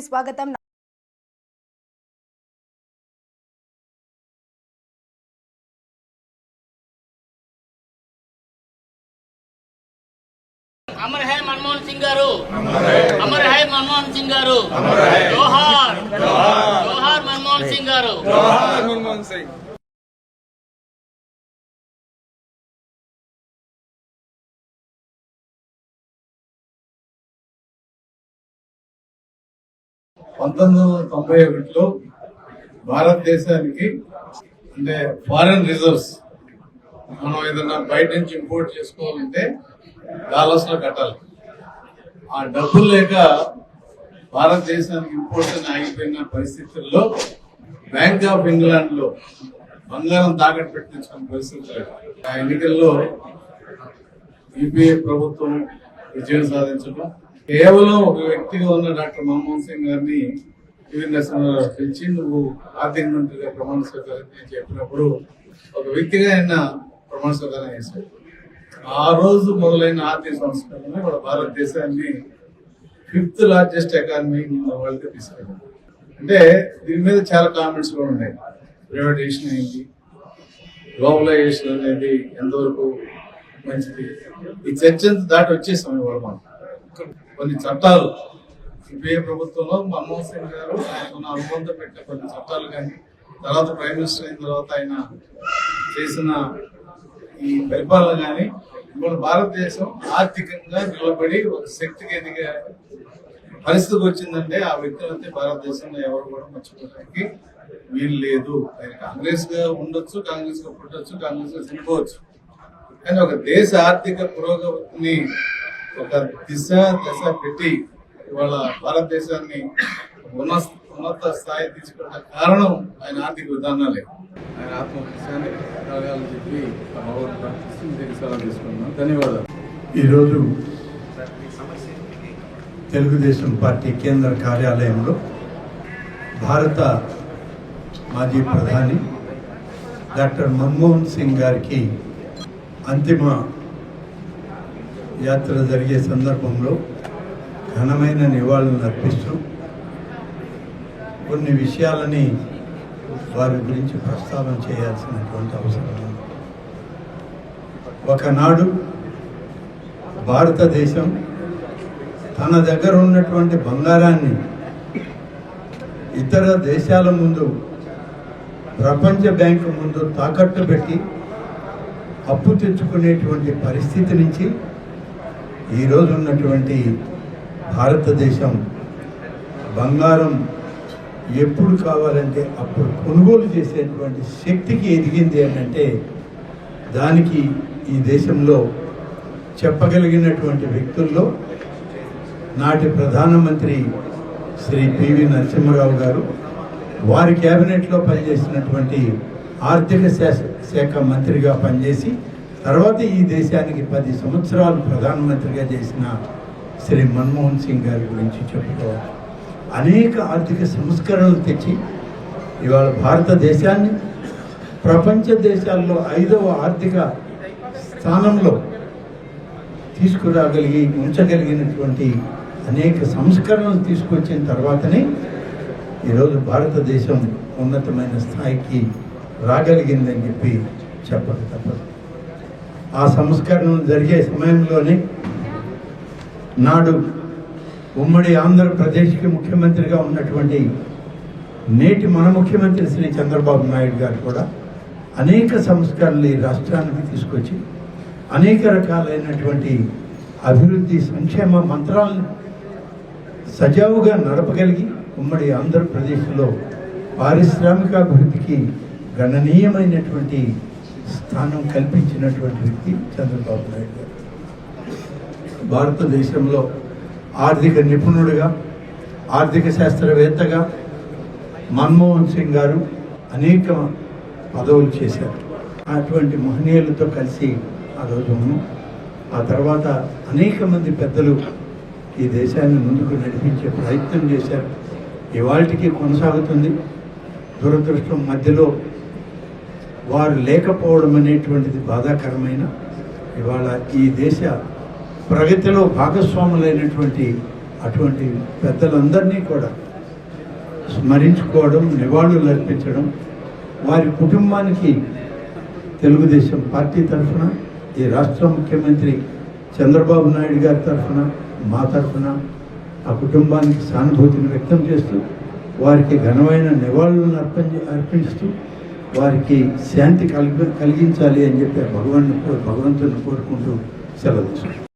स्वागत अमर है मनमोहन सिंह गारू। अमर है मनमोहन सिंह गारू। जोहार। जोहार मनमोहन सिंह गारू। जोहार मनमोहन सिंह। పంతొమ్మిది వందల తొంభై ఒకటిలో భారతదేశానికి అంటే ఫారెన్ రిజర్వ్స్ మనం ఏదైనా బయట నుంచి ఇంపోర్ట్ చేసుకోవాలంటే డాలర్స్లో కట్టాలి. ఆ డబ్బులు లేక భారతదేశానికి ఇంపోర్ట్ అని ఆగిపోయిన పరిస్థితుల్లో బ్యాంక్ ఆఫ్ ఇంగ్లాండ్లో బంగారం తాకట్టు పెట్టించుకున్న పరిస్థితులు ఆ ఎన్నికల్లో యూపీఏ ప్రభుత్వం విజయం సాధించడం కేవలం ఒక వ్యక్తిగా ఉన్న డాక్టర్ మన్మోహన్ సింగ్ గారిని పివి నరసింహారావు పిలిచి నువ్వు ఆర్థిక మంత్రిగా ప్రమాణ స్వీకారం చెప్పినప్పుడు ఒక వ్యక్తిగా ఆయన ప్రమాణ స్వీకారం చేశాడు. ఆ రోజు మొదలైన ఆర్థిక సంస్కరణ మన భారతదేశాన్ని ఫిఫ్త్ లార్జెస్ట్ ఎకానమీ వరల్డ్ తీసుకెళ్ళారు అంటే దీని మీద చాలా కామెంట్స్ కూడా ఉన్నాయి. ప్రైవేటైజేషన్ ఏంటి? గ్లోబలైజేషన్ అనేది ఎంతవరకు మంచిది? ఈ చర్చ దాటి వచ్చేసాం ఇవాళ మనం కొన్ని చట్టాలు సిపిఐ ప్రభుత్వంలో మన్మోహన్ సింగ్ గారు ఆయన అనుబంధం పెట్టిన కొన్ని చట్టాలు కానీ తర్వాత ప్రైమ్ మినిస్టర్ అయిన తర్వాత ఆయన చేసిన ఈ పరిపాలన కానీ ఇప్పుడు భారతదేశం ఆర్థికంగా నిలబడి ఒక శక్తికి ఎదిగే పరిస్థితికి వచ్చిందంటే ఆ వ్యక్తులంటే భారతదేశంలో ఎవరు కూడా మర్చిపోవడానికి వీలు లేదు. ఆయన కాంగ్రెస్గా ఉండొచ్చు కాంగ్రెస్గా పుట్టచ్చు కాంగ్రెస్గా చనిపోవచ్చు. కానీ ఒక దేశ ఆర్థిక పురోగతిని ఒక దిశ దశ పెట్టి ఇవాళ భారతదేశాన్ని ఉన్న ఉన్నత స్థాయి తీసుకున్న కారణం ఆయన ఆర్థిక విధానాలే. ఆయన ఆత్మవిశ్వాసాన్ని కలగాలని చెప్పి ధన్యవాదాలు. ఈరోజు తెలుగుదేశం పార్టీ కేంద్ర కార్యాలయంలో భారత మాజీ ప్రధాని డాక్టర్ మన్మోహన్ సింగ్ గారికి అంతిమ యాత్ర జరిగే సందర్భంలో ఘనమైన నివాళులను అర్పిస్తూ కొన్ని విషయాలని వారి గురించి ప్రస్తావన చేయాల్సినటువంటి అవసరం ఉంది. ఒకనాడు భారతదేశం తన దగ్గర ఉన్నటువంటి బంగారాన్ని ఇతర దేశాల ముందు ప్రపంచ బ్యాంకు ముందు తాకట్టు పెట్టి అప్పు తెచ్చుకునేటువంటి పరిస్థితి నుంచి ఈరోజు ఉన్నటువంటి భారతదేశం బంగారం ఎప్పుడు కావాలంటే అప్పుడు కొనుగోలు చేసేటువంటి శక్తికి ఎదిగింది ఏంటంటే అంటే దానికి ఈ దేశంలో చెప్పగలిగినటువంటి వ్యక్తుల్లో నాటి ప్రధానమంత్రి శ్రీ పివి నరసింహారావు గారు వారి కేబినెట్లో పనిచేసినటువంటి ఆర్థిక శాఖ మంత్రిగా పనిచేసి తర్వాత ఈ దేశానికి పది సంవత్సరాలు ప్రధానమంత్రిగా చేసిన శ్రీ మన్మోహన్ సింగ్ గారి గురించి చెప్పుకోవాలి అనేక ఆర్థిక సంస్కరణలు తెచ్చి ఇవాళ భారతదేశాన్ని ప్రపంచ దేశాల్లో ఐదవ ఆర్థిక స్థానంలో తీసుకురాగలిగి ఉంచగలిగినటువంటి అనేక సంస్కరణలు తీసుకొచ్చిన తర్వాతనే ఈరోజు భారతదేశం ఉన్నతమైన స్థాయికి రాగలిగిందని చెప్పి చెప్పక తప్పదు. ఆ సంస్కరణ జరిగే సమయంలోనే నాడు ఉమ్మడి ఆంధ్రప్రదేశ్కి ముఖ్యమంత్రిగా ఉన్నటువంటి నేటి మన ముఖ్యమంత్రి శ్రీ చంద్రబాబు నాయుడు గారు కూడా అనేక సంస్కరణలు ఈ రాష్ట్రానికి తీసుకొచ్చి అనేక రకాలైనటువంటి అభివృద్ధి సంక్షేమ మంత్రాలను సజావుగా నడపగలిగి ఉమ్మడి ఆంధ్రప్రదేశ్లో పారిశ్రామికాభివృద్ధికి గణనీయమైనటువంటి స్థానం కల్పించినటువంటి వ్యక్తి చంద్రబాబు నాయుడు గారు. భారతదేశంలో ఆర్థిక నిపుణుడిగా ఆర్థిక శాస్త్రవేత్తగా మన్మోహన్ సింగ్ గారు అనేక పదవులు చేశారు. అటువంటి మహనీయులతో కలిసి ఆ రోజు ఆ తర్వాత అనేక మంది పెద్దలు ఈ దేశాన్ని ముందుకు నడిపించే ప్రయత్నం చేశారు. ఇవాళకి కొనసాగుతుంది. దురదృష్టం మధ్యలో వారు లేకపోవడం అనేటువంటిది బాధాకరమైన ఇవాళ ఈ దేశ ప్రగతిలో భాగస్వాములైనటువంటి అటువంటి పెద్దలందరినీ కూడా స్మరించుకోవడం నివాళులు అర్పించడం వారి కుటుంబానికి తెలుగుదేశం పార్టీ తరఫున ఈ రాష్ట్ర ముఖ్యమంత్రి చంద్రబాబు నాయుడు గారి తరఫున మా తరఫున ఆ కుటుంబానికి సానుభూతిని వ్యక్తం చేస్తూ వారికి ఘనమైన నివాళులను అర్పించి అర్పిస్తూ వారికి శాంతి కలిగి కలిగించాలి అని చెప్పి భగవాన్ భగవంతుని కోరుకుంటూ సెలవు